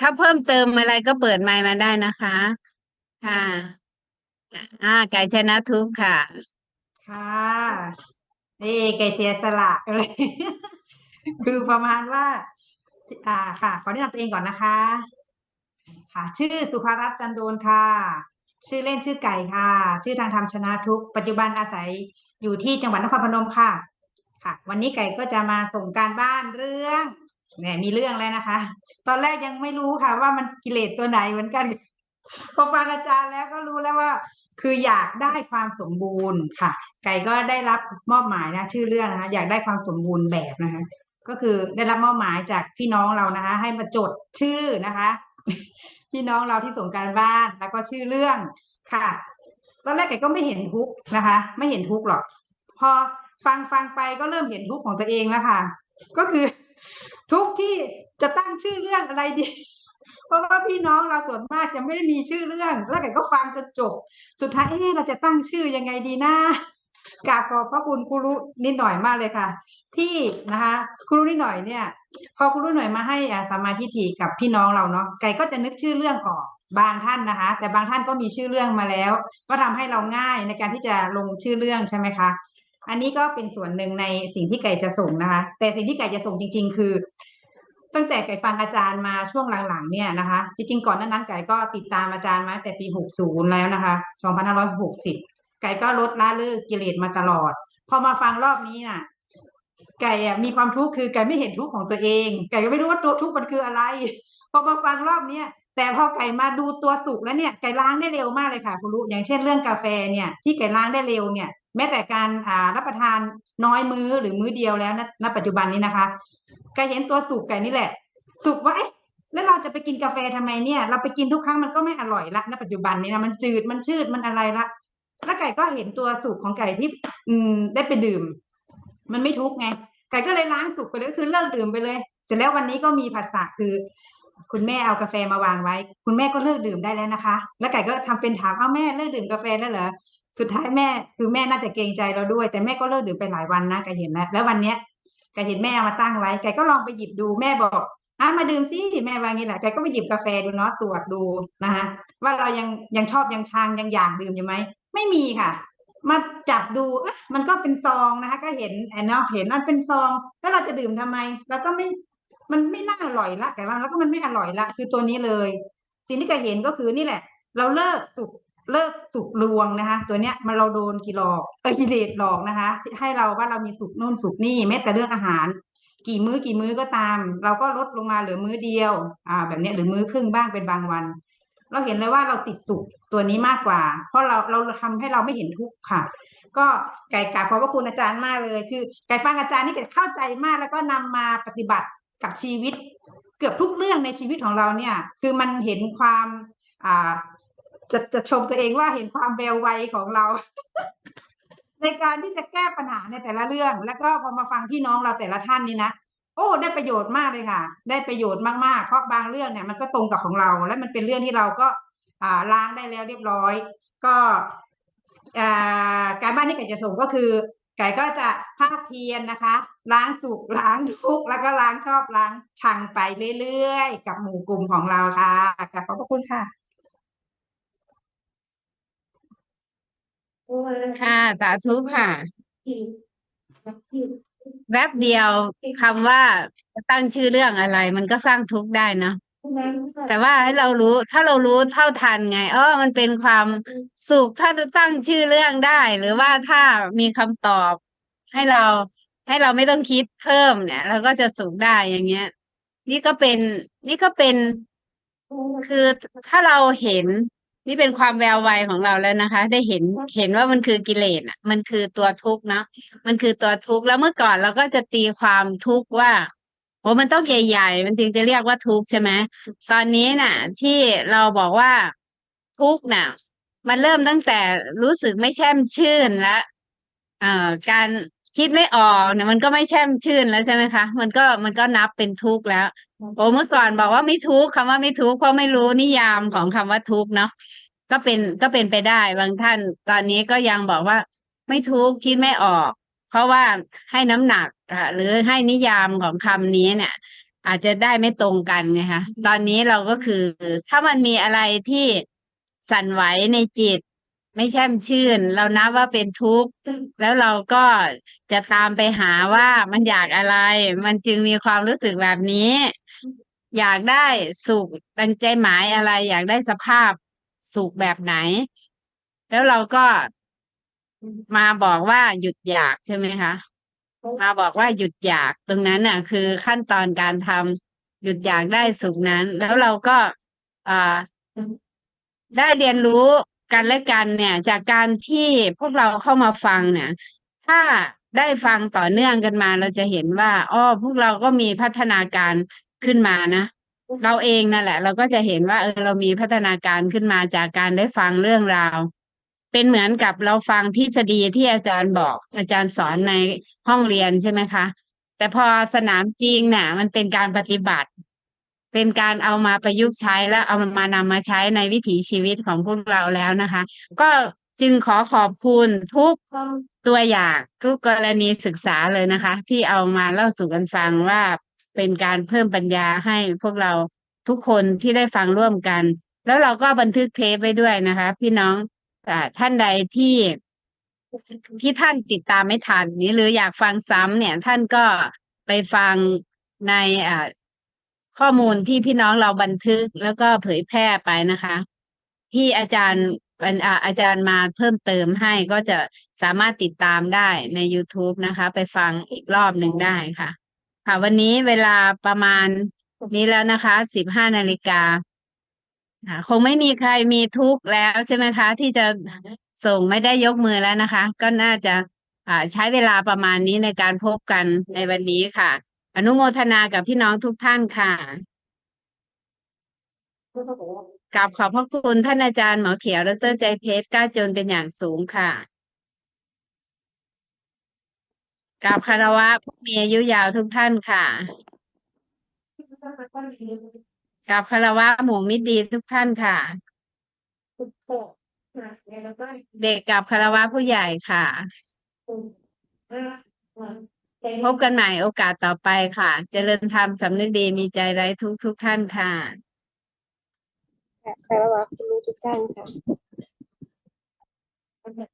ถ้าเพิ่มเติมอะไรก็เปิดไมค์มาได้นะคะ ค่ะ อ่า ไก่ชนะทุกข์ค่ะ ค่ะนี่ไก่เสียสละเลย คือประมาณว่า อ่าค่ะ ขอแนะนำตัวเองก่อนนะคะ ค่ะ ชื่อสุภารัตน์จันโดนค่ะ ชื่อเล่นชื่อไก่ค่ะ ชื่อทางธรรมชนะทุกข์ปัจจุบันอาศัยอยู่ที่จังหวัดนครพนมค่ะ ค่ะ วันนี้ไก่ก็จะมาส่งการบ้านเรื่อง เนี่ยมีเรื่องแล้วนะคะ ตอนแรกยังไม่รู้ค่ะ ว่ามันกิเลสตัวไหนเหมือนกันพอฟังอาจารย์แล้วก็รู้แล้วว่า คืออยากได้ความสมบูรณ์ค่ะ ไก่ก็ได้รับมอบหมายนะ ชื่อเรื่องนะคะอยากได้ความสมบูรณ์แบบนะคะ ก็คือได้รับมอบหมายจากพี่น้องเรานะคะ ให้มาจดชื่อนะคะ พี่น้องเราที่ส่งการบ้านแล้วก็ชื่อเรื่องค่ะ ตอนแรกไก่ก็ไม่เห็นทุกนะคะ ไม่เห็นทุกหรอก พอฟังฟังไปก็เริ่มเห็นทุกข์ของตัวเองแล้วค่ะ ก็คือ ทุกข์ที่จะตั้งชื่อเรื่องอะไรดี เพราะว่าพี่น้องเราส่วนมากจะไม่ได้มีชื่อเรื่อง แล้วไก่ก็ฟังจนจบ สุดท้ายเอ๊เราจะตั้งชื่อยังไงดีนะกาบขอพระคุณครูนิดหน่อยมากเลยค่ะ ที่นะคะครูรู้นิดหน่อยเนี่ย พอครูรู้หน่อยมาให้สมาธิฏฐิกับพี่น้องเราเนาะไก่ก็จะนึกชื่อเรื่องออกบางท่านนะคะ แต่บางท่านก็มีชื่อเรื่องมาแล้ว ก็ทำให้เราง่ายในการที่จะลงชื่อเรื่องใช่ไหมคะ อันนี้ก็เป็นส่วนหนึ่งในสิ่งที่ไก่จะส่งนะคะ แต่สิ่งที่ไก่จะส่งจริง ๆ คือ ตั้งแต่ไก่ฟังอาจารย์มาช่วงหลังๆ เนี่ยนะคะ จริงๆก่อนนานั้นไก่ก็ติดตามอาจารย์มาแต่ปี 60 แล้วนะคะ2560 ไก่ก็ลดละเลิกกิเลสมาตลอด พอมาฟังรอบนี้น่ะ ไก่อะมีความทุกข์คือไก่ไม่เห็นทุกข์ของตัวเอง ไก่ก็ไม่รู้ว่าตัวทุกข์มันคืออะไร พอมาฟังรอบเนี้ยแต่พอไก่มาดูตัวสุกแล้วเนี่ยไก่ล้างได้เร็วมากเลยค่ะคุณรู้อย่างเช่นเรื่องกาแฟเนี่ยที่ไก่ล้างได้เร็วเนี่ย แม้แต่การรับประทานน้อยมื้อหรือมื้อเดียวแล้วณปัจจุบันนี้นะคะไก่เห็นตัวสุกไก่นี่แหละ สุกว่าเอ๊ะแล้วเราจะไปกินกาแฟทำไมเนี่ย เราไปกินทุกครั้งมันก็ไม่อร่อยละณปัจจุบันนี้นะมันจืดมันชืดมันอะไรละแล้วไก่ก็เห็นตัวสุกของไก่ที่ อืมได้ไปดื่ม มันไม่ทุกไงไก่ก็เลยล้างสุกไปเลยคือเลิกดื่มไปเลย เสร็จแล้ววันนี้ก็มีผัสสะคือ คุณแม่เอากาแฟมาวางไว้ คุณแม่ก็เลิกดื่มได้แล้วนะคะ แล้วไก่ก็ทำเป็นถามเอาแม่เลิกดื่มกาแฟแล้วเหรอ สุดท้ายแม่คือแม่น่าจะเกรงใจเราด้วย แต่แม่ก็เลิกดื่มไปหลายวันนะไก่เห็นแล้วแล้ววันเนี้ยไก่เห็นแม่เอามาตั้งไว้ไก่ก็ลองไปหยิบดูแม่บอกอะมาดื่มสิแม่วางี้แหละไก่ก็ไปหยิบกาแฟดูเนาะตรวจดูนะคะว่าเรายังยังชอบยังชังยังอยากดื่มอยู่ไหมไม่มีค่ะ มาจับดูเอ๊ะมันก็เป็นซองนะคะ ก็เห็นแอนเนาะเห็นมันเป็นซอง แล้วเราจะดื่มทำไม แล้วก็ไม่มันไม่น่าอร่อยละแต่ว่าแล้วก็มันไม่อร่อยละคือตัวนี้เลย สิ่งที่แกเห็นก็คือนี่แหละ เราเลิกสุก เลิกสุกลวงนะคะ ตัวเนี้ยมันเราโดนกี่หลอกเออกิเลสหลอกนะคะ ให้เราว่าเรามีสุกนู่นสุกนี่แม้แต่เรื่องอาหาร กี่มื้อกี่มื้อก็ตาม เราก็ลดลงมาเหลือมื้อเดียว อ่า แบบเนี้ยหรือมื้อครึ่งบ้างเป็นบางวัน เราเห็นเลยว่าเราติดสุกตัวนี้มากกว่า เพราะเราเราทำให้เราไม่เห็นทุกข์ค่ะ ก็ไก่กาบขอบพระคุณอาจารย์มากเลย คือไก่ฟังอาจารย์นี่ไก่เข้าใจมากแล้วก็นำมาปฏิบัติกับชีวิต เกือบทุกเรื่องในชีวิตของเราเนี่ย คือมันเห็นความอ่า จะจะชมตัวเองว่าเห็นความแววไวของเรา ในการที่จะแก้ปัญหาในแต่ละเรื่อง แล้วก็พอมาฟังพี่น้องเราแต่ละท่านนี่นะโอ้ได้ประโยชน์มากเลยค่ะ ได้ประโยชน์มากๆเพราะบางเรื่องเนี่ยมันก็ตรงกับของเรา และมันเป็นเรื่องที่เราก็อ่าล้างได้แล้วเรียบร้อย ก็อการบ้านที่ไก่จะส่งก็คือ ไก่ก็จะภาคเพียรนะคะ ล้างสุกล้างทุกแล้วก็ล้างชอบล้างชังไปเรื่อยๆ กับหมู่กลุ่มของเราค่ะขอบพระคุณค่ะ ค่ะ สาธุค่ะ แวบเดียวคำว่าจะตั้งชื่อเรื่องอะไร มันก็สร้างทุกข์ได้เนอะแต่ว่าให้เรารู้ถ้าเรารู้เท่าทันไงอ๋อมันเป็นความสุขถ้าจะตั้งชื่อเรื่องได้ หรือว่าถ้ามีคำตอบ ให้เรา ให้เราไม่ต้องคิดเพิ่มเนี่ยเราก็จะสุขได้อย่างเงี้ย นี่ก็เป็น นี่ก็เป็น คือถ้าเราเห็น นี่เป็นความแววไวของเราแล้วนะคะ ได้เห็นเห็นว่ามันคือกิเลสอะ มันคือตัวทุกข์เนาะมันคือตัวทุกข์แล้วเมื่อก่อนเราก็จะตีความทุกข์ว่าโอ้มันต้องใหญ่ๆมันจึงจะเรียกว่าทุกข์ใช่ไหมตอนนี้น่ะ ที่เราบอกว่าทุกข์น่ะ มันเริ่มตั้งแต่รู้สึกไม่แช่มชื่นแล้วอ่าการคิดไม่ออกเนี่ยมันก็ไม่แช่มชื่นแล้วใช่ไหมคะ มันก็มันก็นับเป็นทุกข์แล้ว โอ้เมื่อก่อนบอกว่าไม่ทุกข์คำว่าไม่ทุกข์เพราะไม่รู้นิยามของคำว่าทุกข์เนาะก็เป็นก็เป็นไปได้บางท่าน ตอนนี้ก็ยังบอกว่า ไม่ทุกข์คิดไม่ออก เพราะว่าให้น้ำหนักอะหรือให้นิยามของคำนี้เนี่ย อาจจะได้ไม่ตรงกันไงคะตอนนี้เราก็คือ ถ้ามันมีอะไรที่สั่นไหวในจิตไม่แช่มชื่น เรานับว่าเป็นทุกข์ แล้วเราก็จะตามไปหาว่ามันอยากอะไร มันจึงมีความรู้สึกแบบนี้ อยากได้สุขดังใจหมายอะไร อยากได้สภาพสุขแบบไหน แล้วเราก็มาบอกว่าหยุดอยากใช่ไหมคะ มาบอกว่าหยุดอยากตรงนั้นน่ะ คือขั้นตอนการทำหยุดอยากได้สุขนั้น แล้วเราก็อ่าได้เรียนรู้กันและกันเนี่ย จากการที่พวกเราเข้ามาฟังเนี่ย ถ้าได้ฟังต่อเนื่องกันมา เราจะเห็นว่าอ้อพวกเราก็มีพัฒนาการ ขึ้นมานะเราเองนั่นแหละ เราก็จะเห็นว่าเออเรามีพัฒนาการขึ้นมาจากการได้ฟังเรื่องราว เป็นเหมือนกับเราฟังทฤษฎีที่อาจารย์บอก อาจารย์สอนในห้องเรียนใช่ไหมคะ แต่พอสนามจริงเนี่ยมันเป็นการปฏิบัติ เป็นการเอามาประยุกต์ใช้และเอามานำมาใช้ในวิถีชีวิตของพวกเราแล้วนะคะ ก็จึงขอขอบคุณทุกตัวอย่างทุกกรณีศึกษาเลยนะคะ ที่เอามาเล่าสู่กันฟังว่า เป็นการเพิ่มปัญญาให้พวกเราทุกคนที่ได้ฟังร่วมกัน แล้วเราก็บันทึกเทปไว้ด้วยนะคะ พี่น้องอท่านใดที่ที่ท่านติดตามไม่ทันนี้หรืออยากฟังซ้ำเนี่ย ท่านก็ไปฟังในข้อมูลที่พี่น้องเราบันทึกแล้วก็เผยแพร่ไปนะคะ ที่อาจารย์อาอาจารย์มาเพิ่มเติมให้ก็จะสามารถติดตามได้ใน YouTube นะคะ ไปฟังอีกรอบหนึ่งได้ค่ะ ค่ะวันนี้เวลาประมาณนี้แล้วนะคะสิบห้านาฬิกาอ่าคงไม่มีใครมีทุกข์แล้วใช่ไหมคะ ที่จะส่งไม่ได้ยกมือแล้วนะคะ ก็น่าจะอ่าใช้เวลาประมาณนี้ในการพบกันในวันนี้ค่ะ อนุโมทนากับพี่น้องทุกท่านค่ะกราบขอบพระคุณท่านอาจารย์หมอเขียวดรใจเพชรกล้าจนเป็นอย่างสูงค่ะ กราบคารวะผู้มีอายุยาวทุกท่านค่ะกราบคารวะหมู่มิตรดีทุกท่านค่ะ เด็กกับคารวะผู้ใหญ่ค่ะ พบกันใหม่โอกาสต่อไปค่ะ เจริญธรรมสำนึกดีมีใจไร้ทุกทุกท่านค่ะคารวะคุณรู้ทุกท่านค่ะ